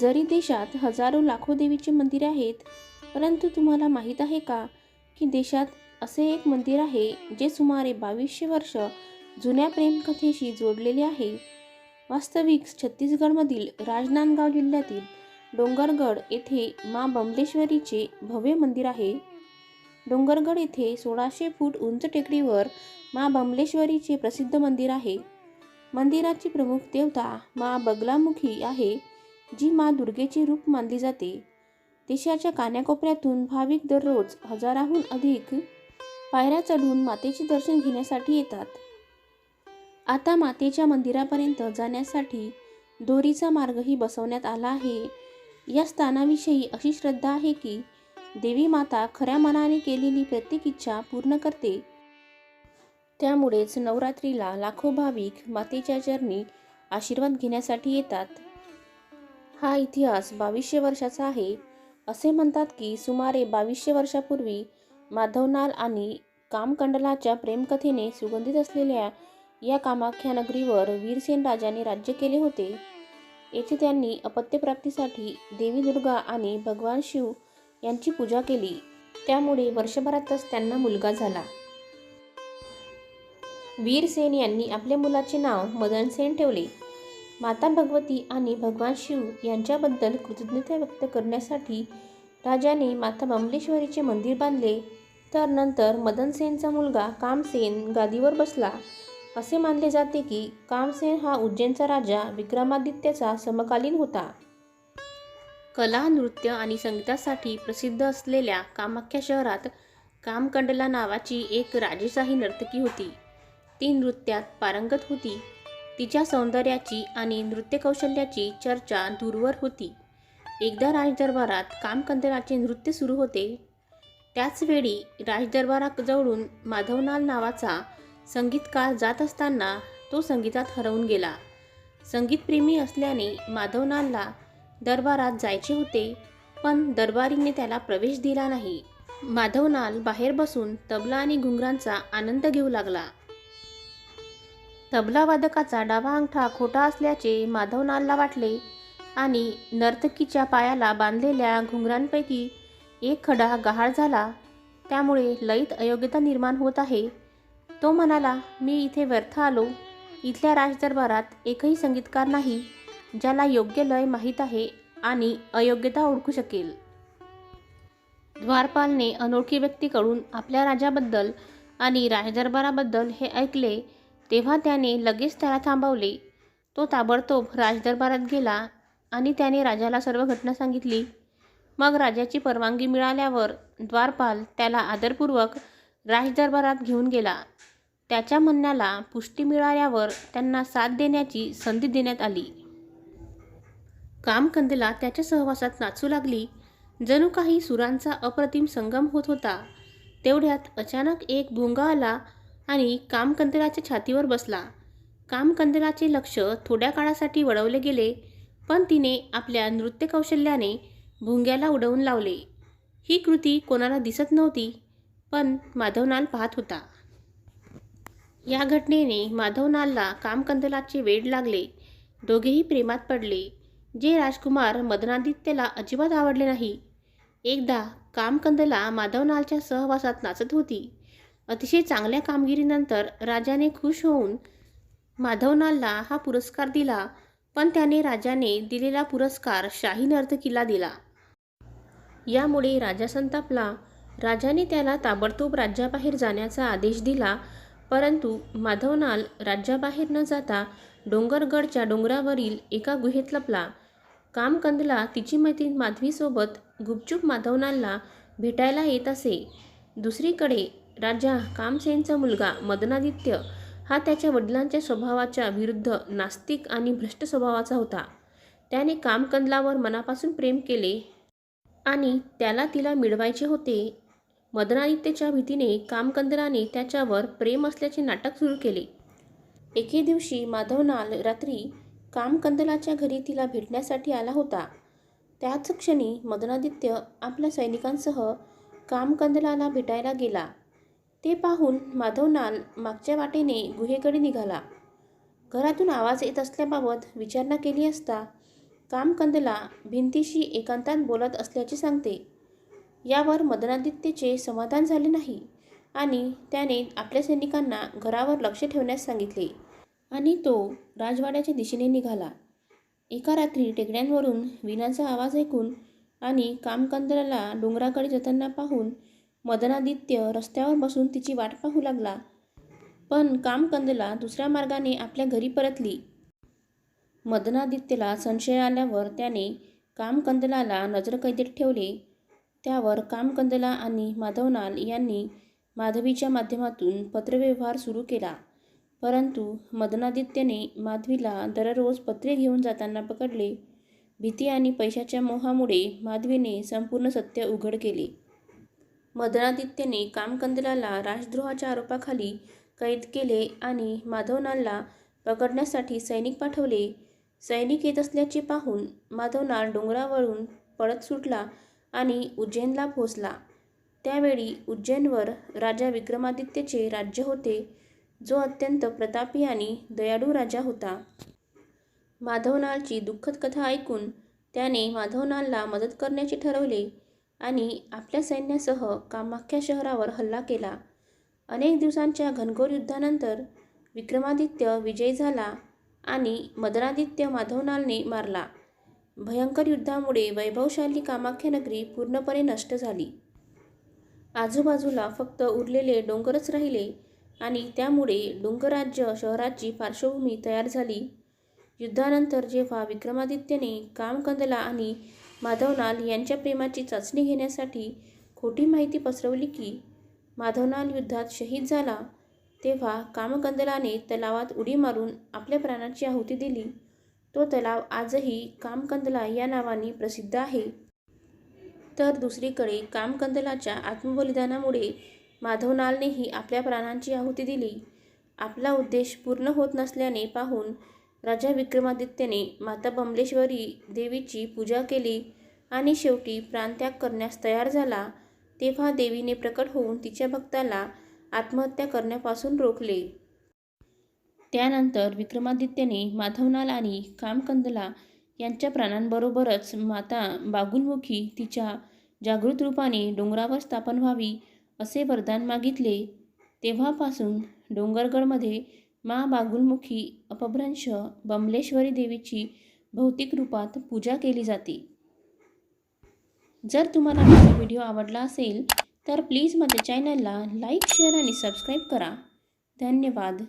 जरी देशात हजारो लाखो देवीचे मंदिरे आहेत परंतु तुम्हाला माहीत आहे का की देशात असे एक मंदिर आहे जे सुमारे बावीसशे वर्ष जुन्या प्रेमकथेशी जोडलेले आहे? वास्तविक छत्तीसगडमधील राजनांदगाव जिल्ह्यातील डोंगरगड येथे मा बमलेश्वरीचे भव्य मंदिर आहे. डोंगरगड येथे सोळाशे फूट उंच टेकडीवर मा बमलेश्वरीचे प्रसिद्ध मंदिर आहे. मंदिराची प्रमुख देवता मा बगलामुखी आहे. जी मा दुर्गेचे रूप मानली जाते देशाच्या कान्याकोपऱ्यातून भाविक दररोज हजाराहून अधिक पायऱ्या चढून मातेचे दर्शन घेण्यासाठी येतात. आता मातेच्या मंदिरापर्यंत जाण्यासाठी दोरीचा मार्गही बसवण्यात आला आहे. या स्थानाविषयी अशी श्रद्धा आहे की देवी माता खऱ्या मनाने केलेली प्रत्येक इच्छा पूर्ण करते. त्यामुळेच नवरात्रीला लाखो भाविक मातेच्या चरणी आशीर्वाद घेण्यासाठी येतात. हा इतिहास बावीसशे वर्षाचा आहे. असे म्हणतात की सुमारे बावीसशे वर्षापूर्वी माधवनाल आणि कामकंडलाच्या प्रेमकथेने सुगंधित असलेल्या या कामाख्या नगरीवर वीरसेन राजाने राज्य केले होते. येथे त्यांनी अपत्यप्राप्तीसाठी देवी दुर्गा आणि भगवान शिव यांची पूजा केली. त्यामुळे वर्षभरातच त्यांना मुलगा झाला. वीरसेन यांनी आपल्या मुलाचे नाव मदनसेन ठेवले. माता भगवती आणि भगवान शिव यांच्याबद्दल कृतज्ञता व्यक्त करण्यासाठी राजाने माता बमलेश्वरीचे मंदिर बांधले. तर नंतर मदनसेनचा मुलगा कामसेन गादीवर बसला. असे मानले जाते की कामसेन हा उज्जैनचा राजा विक्रमादित्याचा समकालीन होता. कला नृत्य आणि संगीतासाठी प्रसिद्ध असलेल्या कामाख्या शहरात कामकंडला नावाची एक राजेशाही नर्तकी होती. ती नृत्यात पारंगत होती. तिच्या सौंदर्याची आणि नृत्यकौशल्याची चर्चा दूरवर होती. एकदा राजदरबारात कामकंदराचे नृत्य सुरू होते. त्याचवेळी राजदरबाराजवळून माधवनाल नावाचा संगीतकार जात असताना तो संगीतात हरवून गेला. संगीतप्रेमी असल्याने माधवनालला दरबारात जायचे होते पण दरबारीने त्याला प्रवेश दिला नाही. माधवनाल बाहेर बसून तबला आणि घुंगरांचा आनंद घेऊ लागला. तबलावादकाचा डावा अंगठा खोटा असल्याचे माधवनालला वाटले आणि नर्तकीच्या पायाला बांधलेल्या घुंगरांपैकी एक खडा गहाळ झाला. त्यामुळे लयीत अयोग्यता निर्माण होत आहे. तो म्हणाला मी इथे व्यर्थ आलो. इथल्या राजदरबारात एकही संगीतकार नाही ज्याला योग्य लय माहीत आहे आणि अयोग्यता ओळखू शकेल. द्वारपालने अनोळखी व्यक्तीकडून आपल्या राजाबद्दल आणि राजदरबाराबद्दल हे ऐकले तेव्हा त्याने लगेच त्याला थांबवले. तो ताबडतोब राजदरबारात गेला आणि त्याने राजाला सर्व घटना सांगितली. मग राजाची परवानगी मिळाल्यावर द्वारपाल त्याला आदरपूर्वक राजदरबारात घेऊन गेला. त्याच्या म्हणण्याला पुष्टी मिळाल्यावर त्यांना साथ देण्याची संधी देण्यात आली. कामकंदला त्याच्या सहवासात नाचू लागली. जणू काही सुरांचा अप्रतिम संगम होत होता. तेवढ्यात अचानक एक भुंगा आला आणि कामकंदराच्या छातीवर बसला. कामकंदलाचे लक्ष थोड्या काळासाठी वळवले गेले पण तिने आपल्या नृत्य कौशल्याने भुंग्याला उडवून लावले. ही कृती कोणाला दिसत नव्हती पण माधवनाल पाहत होता. या घटनेने माधवनालला कामकंदलाचे वेड लागले. दोघेही प्रेमात पडले. जे राजकुमार मदनादित्यला अजिबात आवडले नाही. एकदा कामकंदला माधवनालच्या सहवासात नाचत होती. अतिशय चांगल्या कामगिरीनंतर राजाने खुश होऊन माधवनालला हा पुरस्कार दिला पण त्याने राजाने दिलेला पुरस्कार शाही नर्तकीला दिला. यामुळे राजा संतापला. राजाने त्याला ताबडतोब राज्याबाहेर जाण्याचा आदेश दिला परंतु माधवनाल राज्याबाहेर न जाता डोंगरगडच्या डोंगरावरील एका गुहेत लपला. कामकंदला तिची मैत्रीण माधवीसोबत गुपचूप माधवनालला भेटायला येत असे. दुसरीकडे राजा कामसेनचा मुलगा मदनादित्य हा त्याच्या वडिलांच्या स्वभावाच्या विरुद्ध नास्तिक आणि भ्रष्ट स्वभावाचा होता. त्याने कामकंदलावर मनापासून प्रेम केले आणि त्याला तिला मिळवायचे होते. मदनादित्यच्या भीतीने कामकंदलाने त्याच्यावर प्रेम असल्याचे नाटक सुरू केले. एके दिवशी माधवनाल रात्री कामकंदलाच्या घरी तिला भेटण्यासाठी आला होता. त्याच क्षणी मदनादित्य आपल्या सैनिकांसह कामकंदलाला भेटायला गेला. ते पाहून माधवनाल मागच्या वाटेने गुहेकडे निघाला. घरातून आवाज येत असल्याबाबत विचारणा केली असता कामकंदला भिंतीशी एकांतात बोलत असल्याचे सांगते. यावर मदनादित्यचे समाधान झाले नाही आणि त्याने आपल्या सैनिकांना घरावर लक्ष ठेवण्यास सांगितले आणि तो राजवाड्याच्या दिशेने निघाला. एका रात्री टेकड्यांवरून विनाचा आवाज ऐकून आणि कामकंदला डोंगराकडे जाताना पाहून मदनादित्य रस्त्यावर बसून तिची वाट पाहू लागला. पण कामकंदला दुसऱ्या मार्गाने आपल्या घरी परतली. मदनादित्यला संशय आल्यावर त्याने कामकंदलाला नजरकैदेत ठेवले. त्यावर कामकंदला आणि माधवनाल यांनी माधवीच्या माध्यमातून पत्रव्यवहार सुरू केला. परंतु मदनादित्यने माधवीला दररोज पत्रे घेऊन जाताना पकडले. भीती आणि पैशाच्या मोहामुळे माधवीने संपूर्ण सत्य उघड केले. मदनादित्यने कामकंदलाला राजद्रोहाच्या आरोपाखाली कैद केले आणि माधवनालला पकडण्यासाठी सैनिक पाठवले. सैनिक येत असल्याचे पाहून माधवनाल डोंगरावरून पळत सुटला आणि उज्जैनला पोहोचला. त्यावेळी उज्जैनवर राजा विक्रमादित्यचे राज्य होते जो अत्यंत प्रतापी आणि दयाळू राजा होता. माधवनालची दुःखद कथा ऐकून त्याने माधवनालला मदत करण्याचे ठरवले. आणि आपल्या सैन्यासह कामाख्या शहरावर हल्ला केला. अनेक दिवसांच्या घनघोर युद्धानंतर विक्रमादित्य विजयी झाला आणि मदनादित्य माधवनालने मारला. भयंकर युद्धामुळे वैभवशाली कामाख्या नगरी पूर्णपणे नष्ट झाली. आजूबाजूला फक्त उरलेले डोंगरच राहिले आणि त्यामुळे डोंगरराज्य शहराची पार्श्वभूमी तयार झाली. युद्धानंतर जेव्हा विक्रमादित्यने कामकंदला आणि माधवनाल यांच्या प्रेमाची चाचणी घेण्यासाठी खोटी माहिती पसरवली की माधवनाल युद्धात शहीद झाला तेव्हा कामकंदलाने तलावात उडी मारून आपल्या प्राणाची आहुती दिली. तो तलाव आजही कामकंदला या नावाने प्रसिद्ध आहे. तर दुसरीकडे कामकंदलाच्या आत्मबलिदानामुळे माधवनालनेही आपल्या प्राणांची आहुती दिली. आपला उद्देश पूर्ण होत नसल्याने पाहून राजा विक्रमादित्यने माता बमलेश्वरी देवीची पूजा केली आणि शेवटी प्राणत्याग करण्यास तयार झाला. तेव्हा देवीने प्रकट होऊन तिच्या भक्ताला आत्महत्या करण्यापासून रोखले. त्यानंतर विक्रमादित्यने माधवनाल आणि कामकंदला यांच्या प्राणांबरोबरच माता बागुलमुखी तिच्या जागृत रूपाने डोंगरावर स्थापन व्हावी असे वरदान मागितले. तेव्हापासून डोंगरगडमध्ये मा बागुलमुखी अपभ्रंश बमलेश्वरी देवीची भौतिक रूपात पूजा केली जाते. जर तुम्हाला माझा व्हिडिओ आवडला असेल तर प्लीज माझ्या चॅनलला लाईक शेअर आणि सबस्क्राईब करा. धन्यवाद.